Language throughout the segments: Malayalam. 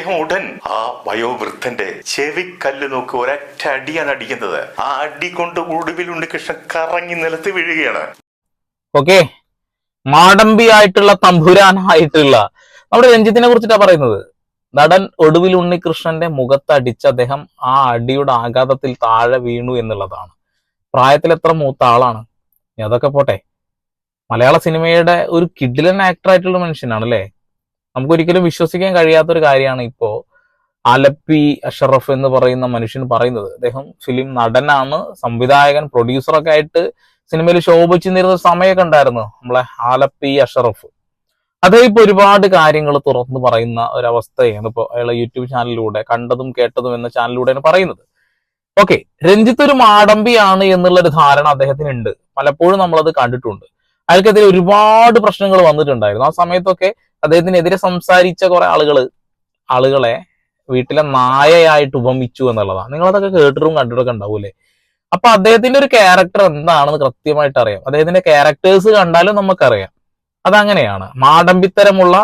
അദ്ദേഹം ഉടൻ ആ വയോവൃദ്ധന്റെ ചെവിക്കല്ല് നോക്കി ഒരൊറ്റ അടിയാണ് അടിക്കുന്നത്. ആ അടി കൊണ്ട് ഒടുവിൽ ഉണ്ണികൃഷ്ണൻ കറങ്ങി നിലത്ത് വീഴുകയാണ്. ഓക്കെ. മാടമ്പി ആയിട്ടുള്ള തമ്പുരാനായിട്ടുള്ള നമ്മുടെ രഞ്ജിത്തിനെ കുറിച്ചിട്ടാ പറയുന്നത്. നടൻ ഒടുവിൽ ഉണ്ണികൃഷ്ണന്റെ മുഖത്തടിച്ച് അദ്ദേഹം ആ അടിയുടെ ആഘാതത്തിൽ താഴെ വീണു എന്നുള്ളതാണ്. പ്രായത്തിൽ എത്ര മൂത്ത ആളാണ്? അതൊക്കെ പോട്ടെ. മലയാള സിനിമയുടെ ഒരു കിഡിലൻ ആക്ടർ ആയിട്ടുള്ള മനുഷ്യനാണ് അല്ലേ നമുക്കൊരിക്കലും വിശ്വസിക്കാൻ കഴിയാത്ത ഒരു കാര്യമാണ് ഇപ്പോ അലപ്പി അഷറഫ് എന്ന് പറയുന്ന മനുഷ്യൻ പറയുന്നത്. അദ്ദേഹം ഫിലിം നടനാണ് സംവിധായകൻ പ്രൊഡ്യൂസറൊക്കെ ആയിട്ട് സിനിമയിൽ ശോഭിച്ചു നിരുന്ന സമയമൊക്കെ ഉണ്ടായിരുന്നു. നമ്മളെ ആലപ്പി അഷറഫ്. അദ്ദേഹം ഇപ്പൊ ഒരുപാട് കാര്യങ്ങൾ തുറന്നു പറയുന്ന ഒരവസ്ഥയാണ് ഇപ്പൊ അയാളെ യൂട്യൂബ് ചാനലിലൂടെ കണ്ടതും കേട്ടതും എന്ന ചാനലിലൂടെയാണ് പറയുന്നത്. ഓക്കെ രഞ്ജിത്ത് ഒരു മാടമ്പിയാണ് എന്നുള്ളൊരു ധാരണ അദ്ദേഹത്തിന് ഉണ്ട് പലപ്പോഴും നമ്മളത് കണ്ടിട്ടുണ്ട്. അയാൾക്കെതിരെ ഒരുപാട് പ്രശ്നങ്ങൾ വന്നിട്ടുണ്ടായിരുന്നു. ആ സമയത്തൊക്കെ അദ്ദേഹത്തിനെതിരെ സംസാരിച്ച കുറെ ആളുകൾ ആളുകളെ വീട്ടിലെ നായയായിട്ട് ഉപമിച്ചു എന്നുള്ളതാണ്. നിങ്ങളതൊക്കെ കേട്ടിട്ടും കണ്ടിട്ടൊക്കെ ഉണ്ടാവൂലേ അപ്പൊ അദ്ദേഹത്തിന്റെ ഒരു ക്യാരക്ടർ എന്താണെന്ന് കൃത്യമായിട്ട് അറിയാം. അദ്ദേഹത്തിന്റെ ക്യാരക്ടേഴ്സ് കണ്ടാലും നമുക്കറിയാം. അതങ്ങനെയാണ്. മാടമ്പിത്തരമുള്ള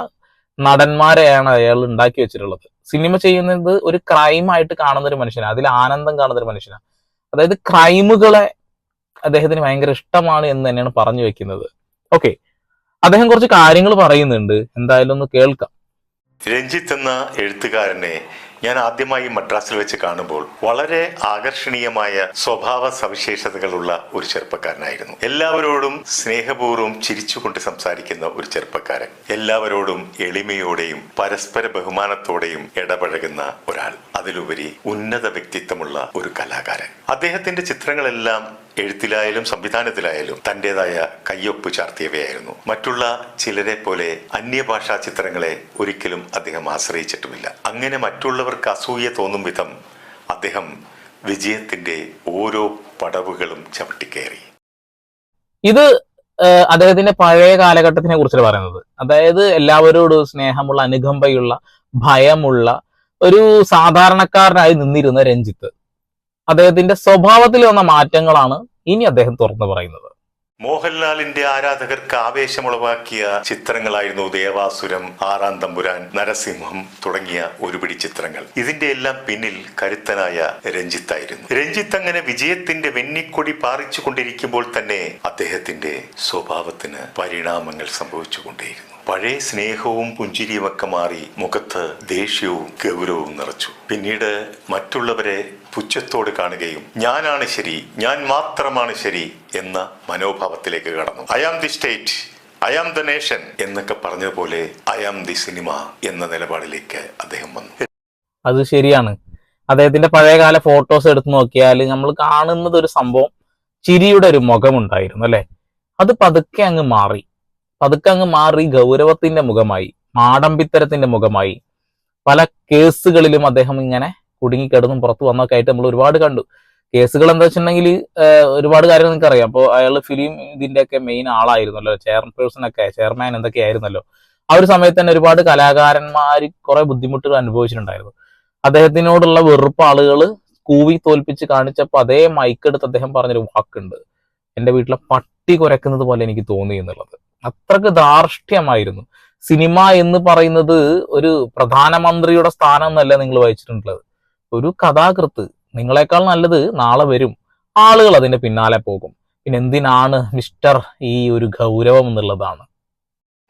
നടന്മാരെയാണ് അയാൾ ഉണ്ടാക്കി വെച്ചിട്ടുള്ളത്. സിനിമ ചെയ്യുന്നത് ഒരു ക്രൈം ആയിട്ട് കാണുന്ന ഒരു മനുഷ്യനാണ്. അതിൽ ആനന്ദം കാണുന്ന ഒരു മനുഷ്യനാണ്. അതായത് ക്രൈമുകളെ അദ്ദേഹത്തിന് ഭയങ്കര ഇഷ്ടമാണ് എന്ന് തന്നെയാണ് പറഞ്ഞു വെക്കുന്നത്. ഓക്കെ അദ്ദേഹം കുറച്ച് കാര്യങ്ങൾ പറയുന്നുണ്ട്. എന്തായാലും ഒന്ന് കേൾക്കാം. രഞ്ജിത്ത് എന്ന എഴുത്തുകാരനെ ഞാൻ ആദ്യമായി മദ്രാസിൽ വെച്ച് കാണുമ്പോൾ വളരെ ആകർഷണീയമായ സ്വഭാവ സവിശേഷതകളുള്ള ഒരു ചെറുപ്പക്കാരനായിരുന്നു. എല്ലാവരോടും സ്നേഹപൂർവം ചിരിച്ചുകൊണ്ട് സംസാരിക്കുന്ന ഒരു ചെറുപ്പക്കാരൻ. എല്ലാവരോടും എളിമയോടെയും പരസ്പര ബഹുമാനത്തോടെയും ഇടപഴകുന്ന ഒരാൾ. അതിലുപരി ഉന്നത വ്യക്തിത്വമുള്ള ഒരു കലാകാരൻ. അദ്ദേഹത്തിന്റെ ചിത്രങ്ങളെല്ലാം എഴുത്തിലായാലും സംവിധാനത്തിലായാലും തന്റേതായ കയ്യൊപ്പ് ചാർത്തിയവയായിരുന്നു. മറ്റുള്ള ചിലരെ പോലെ അന്യഭാഷാ ചിത്രങ്ങളെ ഒരിക്കലും അദ്ദേഹം ആശ്രയിച്ചിട്ടുമില്ല. അങ്ങനെ മറ്റുള്ളവർക്ക് അസൂയ തോന്നും വിധം അദ്ദേഹം വിജയത്തിന്റെ ഓരോ പടവുകളും ചവിട്ടിക്കയറി. ഇത് അദ്ദേഹത്തിന്റെ പഴയ കാലഘട്ടത്തിനെ കുറിച്ച് പറയുന്നത്? അതായത് എല്ലാവരോടും സ്നേഹമുള്ള അനുകമ്പയുള്ള ഭയമുള്ള ഒരു സാധാരണക്കാരനായി നിന്നിരുന്ന രഞ്ജിത്ത്. അദ്ദേഹത്തിന്റെ സ്വഭാവത്തിൽ വന്ന മാറ്റങ്ങളാണ് ഇനി അദ്ദേഹം തുറന്നു പറയുന്നത്. മോഹൻലാലിന്റെ ആരാധകർക്ക് ആവേശമുളവാക്കിയ ചിത്രങ്ങളായിരുന്നു ദേവാസുരം ആറാം തമ്പുരാൻ നരസിംഹം തുടങ്ങിയ ഒരുപിടി ചിത്രങ്ങൾ. ഇതിന്റെ എല്ലാം പിന്നിൽ കരുത്തനായ രഞ്ജിത്തായിരുന്നു. രഞ്ജിത്ത് അങ്ങനെ വിജയത്തിന്റെ വെന്നിക്കൊടി പാറിച്ചു കൊണ്ടിരിക്കുമ്പോൾ തന്നെ അദ്ദേഹത്തിന്റെ സ്വഭാവത്തിന് പരിണാമങ്ങൾ സംഭവിച്ചുകൊണ്ടേയിരുന്നു. പഴയ സ്നേഹവും പുഞ്ചിരിയുമൊക്കെ മാറി മുഖത്ത് ദേഷ്യവും ഗൗരവവും നിറച്ചു. പിന്നീട് മറ്റുള്ളവരെ പുച്ഛത്തോട് കാണുകയും ഞാനാണ് ശരി ഞാൻ മാത്രമാണ് ശരി എന്ന മനോഭാവത്തിലേക്ക് കടന്നു. I am the state I am the nation എന്നൊക്കെ പറഞ്ഞതുപോലെ ഐ ആം ദി സിനിമ എന്ന നിലപാടിലേക്ക് അദ്ദേഹം വന്നു. അത് ശരിയാണ്. അദ്ദേഹത്തിന്റെ പഴയകാല ഫോട്ടോസ് എടുത്തു നോക്കിയാൽ നമ്മൾ കാണുന്നത് ഒരു സംഭവം ചിരിയുടെ ഒരു മുഖമുണ്ടായിരുന്നു അല്ലെ? അത് പതുക്കെ അങ്ങ് മാറി. പതുക്കെ അങ്ങ് മാറി ഗൗരവത്തിന്റെ മുഖമായി മാടമ്പിത്തരത്തിന്റെ മുഖമായി. പല കേസുകളിലും അദ്ദേഹം ഇങ്ങനെ കുടുങ്ങിക്കിടന്നും പുറത്തു വന്നൊക്കെ ആയിട്ട് നമ്മൾ ഒരുപാട് കണ്ടു. കേസുകൾ എന്താ വെച്ചിട്ടുണ്ടെങ്കിൽ ഒരുപാട് കാര്യങ്ങൾ നിങ്ങൾക്ക് അറിയാം. അപ്പോൾ അയാൾ ഫിലിം ഇതിന്റെ ഒക്കെ മെയിൻ ആളായിരുന്നല്ലോ ചെയർപേഴ്സൺ ഒക്കെ ചെയർമാൻ എന്തൊക്കെ ആയിരുന്നല്ലോ. ആ ഒരു സമയത്ത് തന്നെ ഒരുപാട് കലാകാരന്മാർ കുറെ ബുദ്ധിമുട്ടുകൾ അനുഭവിച്ചിട്ടുണ്ടായിരുന്നു. അദ്ദേഹത്തിനോടുള്ള വെറുപ്പ് ആളുകൾ കൂവി തോൽപ്പിച്ച് കാണിച്ചപ്പോൾ അതേ മൈക്കെടുത്ത് അദ്ദേഹം പറഞ്ഞൊരു വാക്കുണ്ട്. എന്റെ വീട്ടിലെ പട്ടി കുരക്കുന്നത് പോലെ എനിക്ക് തോന്നി എന്നുള്ളത്. അത്രയ്ക്ക് ധാർഷ്ട്യമായിരുന്നു. സിനിമ എന്ന് പറയുന്നത് ഒരു പ്രധാനമന്ത്രിയുടെ സ്ഥാനം എന്നല്ല നിങ്ങൾ വായിച്ചിട്ടുള്ളത്. ഒരു കഥാകൃത്ത് നിങ്ങളെക്കാൾ നല്ലത് നാളെ വരും. ആളുകൾ അതിന്റെ പിന്നാലെ പോകും. പിന്നെ എന്തിനാണ് മിസ്റ്റർ ഈ ഒരു ഗൗരവം എന്നുള്ളതാണ്.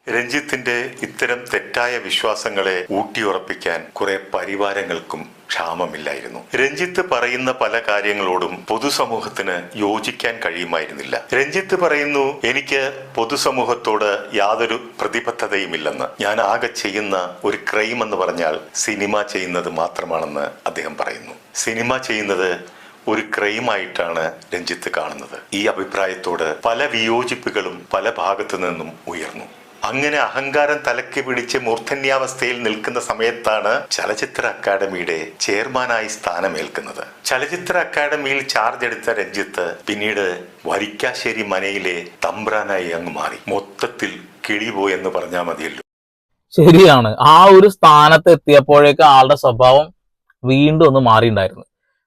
രഞ്ജിത്തിന്റെ ഇത്തരം തെറ്റായ വിശ്വാസങ്ങളെ ഊട്ടിയുറപ്പിക്കാൻ കുറെ പരിവാരങ്ങൾക്കും ക്ഷാമമില്ലായിരുന്നു. രഞ്ജിത്ത് പറയുന്ന പല കാര്യങ്ങളോടും പൊതുസമൂഹത്തിന് യോജിക്കാൻ കഴിയുമായിരുന്നില്ല. രഞ്ജിത്ത് പറയുന്നു എനിക്ക് പൊതുസമൂഹത്തോട് യാതൊരു പ്രതിബദ്ധതയുമില്ലെന്ന്. ഞാൻ ആകെ ചെയ്യുന്ന ഒരു ക്രൈം എന്ന് പറഞ്ഞാൽ സിനിമ ചെയ്യുന്നത് മാത്രമാണെന്ന് അദ്ദേഹം പറയുന്നു. സിനിമ ചെയ്യുന്നത് ഒരു ക്രൈമായിട്ടാണ് രഞ്ജിത്ത് കാണുന്നത്. ഈ അഭിപ്രായത്തോട് പല വിയോജിപ്പുകളും പല ഭാഗത്തു നിന്നും ഉയർന്നു. അങ്ങനെ അഹങ്കാരം തലക്ക് പിടിച്ച് മൂർധന്യാവസ്ഥയിൽ നിൽക്കുന്ന സമയത്താണ് ചലച്ചിത്ര അക്കാദമിയുടെ ചെയർമാനായി സ്ഥാനമേൽക്കുന്നത്. ചലച്ചിത്ര അക്കാദമിയിൽ ചാർജ് എടുത്ത രഞ്ജിത്ത് പിന്നീട് വരിക്കാശ്ശേരി മനയിലെ തമ്പ്രാനായി അങ്ങ് മാറി. മൊത്തത്തിൽ കിളിപോയെന്ന് പറഞ്ഞാൽ മതിയല്ലോ. ശരിയാണ്. ആ ഒരു സ്ഥാനത്ത് എത്തിയപ്പോഴേക്ക് ആളുടെ സ്വഭാവം വീണ്ടും ഒന്ന് മാറിയിട്ടുണ്ടായിരുന്നു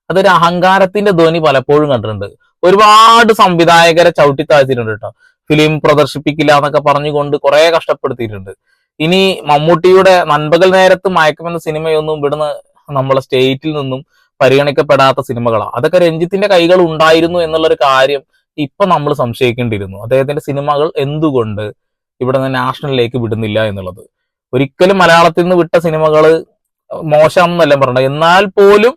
അതൊരു അഹങ്കാരത്തിന്റെ ധ്വനി പലപ്പോഴും കണ്ടിട്ടുണ്ട്. ഒരുപാട് സംവിധായകരെ ചവിട്ടി താഴ്ത്തിയിട്ടുണ്ട് കേട്ടോ. ഫിലിം പ്രദർശിപ്പിക്കില്ല എന്നൊക്കെ പറഞ്ഞുകൊണ്ട് കുറെ കഷ്ടപ്പെടുത്തിയിട്ടുണ്ട്. ഇനി മമ്മൂട്ടിയുടെ നൻപകൽ നേരത്ത് മയക്കുമെന്ന സിനിമയൊന്നും ഇവിടുന്ന് നമ്മളെ സ്റ്റേറ്റിൽ നിന്നും പരിഗണിക്കപ്പെടാത്ത സിനിമകളാണ്. അതൊക്കെ രഞ്ജിത്തിന്റെ കൈകൾ ഉണ്ടായിരുന്നു എന്നുള്ളൊരു കാര്യം ഇപ്പൊ നമ്മൾ സംശയിക്കേണ്ടിയിരുന്നു. അദ്ദേഹത്തിന്റെ സിനിമകൾ എന്തുകൊണ്ട് ഇവിടെ നിന്ന് നാഷണലിലേക്ക് വിടുന്നില്ല എന്നുള്ളത്. ഒരിക്കലും മലയാളത്തിൽ നിന്ന് വിട്ട സിനിമകൾ മോശമെന്നല്ല പറഞ്ഞത് എന്നാൽ പോലും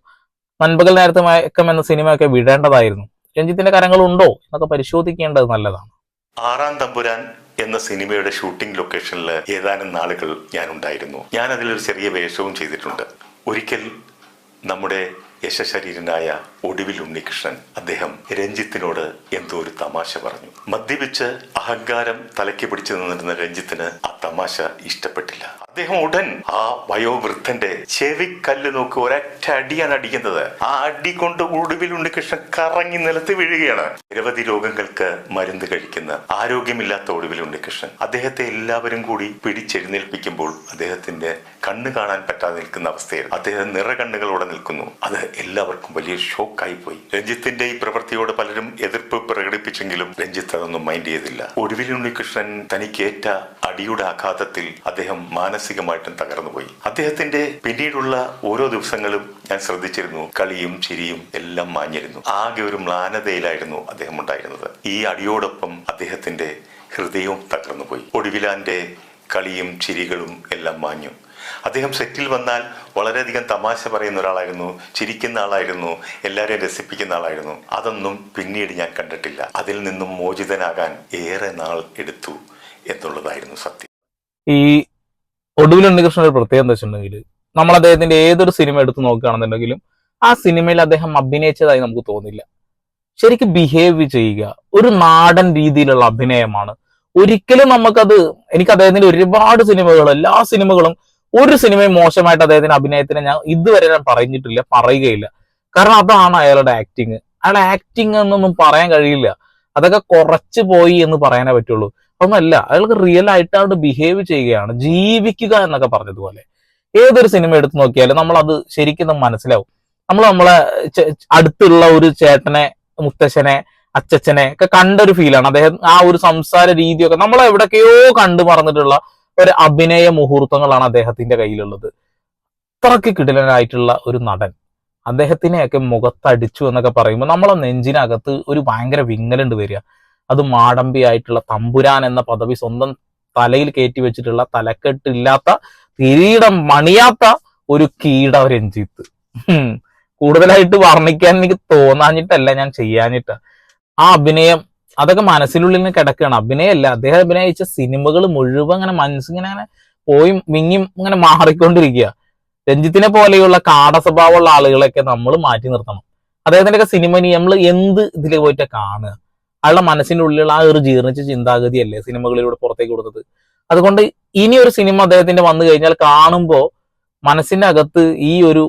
നൻപകൽ നേരത്തെ മയക്കം എന്ന സിനിമയൊക്കെ വിടേണ്ടതായിരുന്നു. രഞ്ജിത്തിന്റെ കരങ്ങൾ ഉണ്ടോ എന്നൊക്കെ പരിശോധിക്കേണ്ടത് നല്ലതാണ്. ആറാം തമ്പുരാൻ എന്ന സിനിമയുടെ ഷൂട്ടിംഗ് ലൊക്കേഷനിൽ ഏതാനും നാളുകൾ ഞാൻ ഉണ്ടായിരുന്നു ഞാൻ അതിലൊരു ചെറിയ വേഷവും ചെയ്തിട്ടുണ്ട്. ഒരിക്കൽ നമ്മുടെ യശശരീരനായ ഒടുവിൽ ഉണ്ണികൃഷ്ണൻ അദ്ദേഹം രഞ്ജിത്തിനോട് എന്തോ ഒരു തമാശ പറഞ്ഞു. മദ്യപിച്ച് അഹങ്കാരം തലയ്ക്ക് പിടിച്ചു നിന്നിരുന്ന രഞ്ജിത്തിന് ആ തമാശ ഇഷ്ടപ്പെട്ടില്ല. അദ്ദേഹം ഉടൻ ആ വയോവൃദ്ധന്റെ ചെവിക്കല്ല് നോക്കി ഒരൊറ്റ അടിയാണ് അടിക്കുന്നത്. ആ അടി കൊണ്ട് ഒടുവിൽ ഉണ്ണികൃഷ്ണൻ കറങ്ങി നിലത്ത് വീഴുകയാണ്. നിരവധി രോഗങ്ങൾക്ക് മരുന്ന് കഴിക്കുന്ന ആരോഗ്യമില്ലാത്ത ഒടുവിൽ ഉണ്ണികൃഷ്ണൻ അദ്ദേഹത്തെ എല്ലാവരും കൂടി പിടിച്ചെഴുന്നേൽപ്പിക്കുമ്പോൾ അദ്ദേഹത്തിന്റെ കണ്ണ് കാണാൻ പറ്റാതെ നിൽക്കുന്ന അവസ്ഥയിൽ അദ്ദേഹം നിറകണ്ണുകളോടെ നിൽക്കുന്നു. അത് എല്ലാവർക്കും വലിയ ഷോക്കായി പോയി രഞ്ജിത്തിന്റെ ഈ പ്രവൃത്തിയോട് പലരും എതിർപ്പ് പ്രകടിപ്പിച്ചെങ്കിലും രഞ്ജിത്ത് അതൊന്നും മൈൻഡ് ചെയ്തില്ല. ഒടുവിൽ ഉണ്ണികൃഷ്ണൻ തനിക്കേറ്റ അടിയുടെ ആഘാതത്തിൽ അദ്ദേഹം മാനസികമായിട്ടും തകർന്നുപോയി. അദ്ദേഹത്തിന്റെ പിന്നീടുള്ള ഓരോ ദിവസങ്ങളും ഞാൻ ശ്രദ്ധിച്ചിരുന്നു. കളിയും ചിരിയും എല്ലാം മാഞ്ഞിരുന്നു. ആകെ ഒരു മ്ലാനതയിലായിരുന്നു അദ്ദേഹം ഉണ്ടായിരുന്നത്. ഈ അടിയോടൊപ്പം അദ്ദേഹത്തിന്റെ ഹൃദയവും തകർന്നുപോയി. ഒടുവിലാന്റെ കളിയും ചിരികളും എല്ലാം മാഞ്ഞു. അദ്ദേഹം സെറ്റിൽ വന്നാൽ വളരെയധികം തമാശ പറയുന്ന ഒരാളായിരുന്നു ചിരിക്കുന്ന ആളായിരുന്നു എല്ലാവരെയും രസിപ്പിക്കുന്ന ആളായിരുന്നു. അതൊന്നും പിന്നീട് ഞാൻ കണ്ടിട്ടില്ല. അതിൽ നിന്നും മോചിതനാകാൻ ഏറെ നാൾ എടുത്തു എന്നുള്ളതായിരുന്നു സത്യം. ഈ ഒടുവിൽ ഉണ്ണികൃഷ്ണൻ ഒരു പ്രത്യേകത എന്താ വെച്ചിട്ടുണ്ടെങ്കിൽ നമ്മൾ അദ്ദേഹത്തിന്റെ ഏതൊരു സിനിമ എടുത്ത് നോക്കുകയാണെന്നുണ്ടെങ്കിലും ആ സിനിമയിൽ അദ്ദേഹം അഭിനയിച്ചതായി നമുക്ക് തോന്നില്ല. ശരിക്കും ബിഹേവ് ചെയ്യുക ഒരു നാടൻ രീതിയിലുള്ള അഭിനയമാണ്. ഒരിക്കലും നമുക്കത് എനിക്ക് അദ്ദേഹത്തിന്റെ ഒരുപാട് സിനിമകൾ എല്ലാ സിനിമകളും ഒരു സിനിമയും മോശമായിട്ട് അദ്ദേഹത്തിന്റെ അഭിനയത്തിന് ഞാൻ ഇതുവരെ ഞാൻ പറഞ്ഞിട്ടില്ല പറയുകയില്ല. കാരണം അതാണ് അയാളുടെ ആക്ടിങ് അയാളുടെ ആക്ടിങ് എന്നൊന്നും പറയാൻ കഴിയില്ല. അതൊക്കെ കുറച്ച് പോയി എന്ന് പറയാനേ പറ്റുള്ളൂ. ഒന്നല്ല അയാൾക്ക് റിയൽ ആയിട്ട് അവിടെ ബിഹേവ് ചെയ്യുകയാണ് ജീവിക്കുക എന്നൊക്കെ പറഞ്ഞതുപോലെ. ഏതൊരു സിനിമ എടുത്തു നോക്കിയാലും നമ്മൾ അത് ശരിക്കും മനസ്സിലാവും. നമ്മൾ നമ്മളെ അടുത്തുള്ള ഒരു ചേട്ടനെ മുത്തശ്ശനെ അച്ചച്ചനെ ഒക്കെ കണ്ട ഒരു ഫീലാണ് അദ്ദേഹം ആ ഒരു സംസാര രീതിയൊക്കെ നമ്മൾ കണ്ടു മറന്നിട്ടുള്ള ഒരു അഭിനയ മുഹൂർത്തങ്ങളാണ് അദ്ദേഹത്തിന്റെ കയ്യിലുള്ളത്. അത്രയ്ക്ക് കിടിലനായിട്ടുള്ള ഒരു നടൻ. അദ്ദേഹത്തിനെയൊക്കെ മുഖത്തടിച്ചു എന്നൊക്കെ പറയുമ്പോൾ നമ്മളെ നെഞ്ചിനകത്ത് ഒരു ഭയങ്കര വിങ്ങലുണ്ട് വരിക. അത് മാടമ്പി ആയിട്ടുള്ള തമ്പുരാൻ എന്ന പദവി സ്വന്തം തലയിൽ കയറ്റി വെച്ചിട്ടുള്ള തലക്കെട്ടില്ലാത്ത കിരീടം മണിയാത്ത ഒരു കീട രഞ്ജിത്ത്. കൂടുതലായിട്ട് വർണിക്കാൻ എനിക്ക് തോന്നാഞ്ഞിട്ടല്ല ഞാൻ ചെയ്യാഞ്ഞിട്ട്. ആ അഭിനയം അതൊക്കെ മനസ്സിനുള്ളിൽ നിന്ന് കിടക്കുകയാണ്. അഭിനയമല്ല അദ്ദേഹം അഭിനയിച്ച സിനിമകൾ മുഴുവൻ അങ്ങനെ മനസ്സിങ്ങനെ അങ്ങനെ പോയി മിങ്ങി ഇങ്ങനെ മാറിക്കൊണ്ടിരിക്കുക. രഞ്ജിത്തിനെ പോലെയുള്ള കാട സ്വഭാവമുള്ള ആളുകളെയൊക്കെ നമ്മൾ മാറ്റി നിർത്തണം. അദ്ദേഹത്തിന്റെ ഒക്കെ സിനിമ ഇനി നമ്മൾ എന്ത് ഇതിൽ പോയിട്ട് കാണുക? അയാളുടെ മനസ്സിന്റെ ഉള്ളിലുള്ള ആ ഒരു ജീർണിച്ച ചിന്താഗതിയല്ലേ സിനിമകളിലൂടെ പുറത്തേക്ക് കൊടുത്തത്? അതുകൊണ്ട് ഇനി ഒരു സിനിമ അദ്ദേഹത്തിന്റെ വന്നു കഴിഞ്ഞാൽ കാണുമ്പോൾ മനസ്സിന്റെ അകത്ത് ഈ ഒരു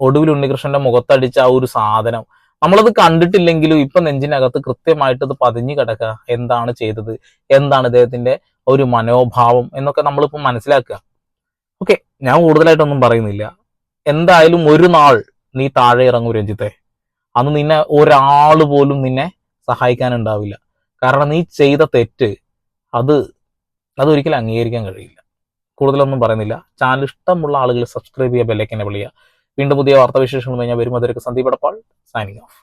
ഒടുവിൽ ഉണ്ണികൃഷ്ണന്റെ മുഖത്തടിച്ച ആ ഒരു സാധനം നമ്മളത് കണ്ടിട്ടില്ലെങ്കിലും ഇപ്പൊ നെഞ്ചിനകത്ത് കൃത്യമായിട്ട് ഇത് പതിഞ്ഞു കിടക്കുക. എന്താണ് ചെയ്തത്? എന്താണ് ഇദ്ദേഹത്തിന്റെ ഒരു മനോഭാവം എന്നൊക്കെ നമ്മളിപ്പോ മനസ്സിലാക്കുക. ഓക്കെ ഞാൻ കൂടുതലായിട്ടൊന്നും പറയുന്നില്ല. എന്തായാലും ഒരു നാൾ നീ താഴെ ഇറങ്ങൂ രഞ്ജിത്തെ. അന്ന് നിന്നെ ഒരാൾ പോലും നിന്നെ സഹായിക്കാനുണ്ടാവില്ല. കാരണം നീ ചെയ്ത തെറ്റ് അത് അതൊരിക്കലും അംഗീകരിക്കാൻ കഴിയില്ല. കൂടുതലൊന്നും പറയുന്നില്ല. ചാനൽ ഇഷ്ടമുള്ള ആളുകൾ സബ്സ്ക്രൈബ് ചെയ്യുക ബെല്ലൈക്കനെ വിളിക്കുക. വീണ്ടും പുതിയ വാർത്താവിശേഷങ്ങളുമായി ഞാൻ വരും സന്ദീപ് അടപ്പാൾ സൈനിങ് ഓഫ്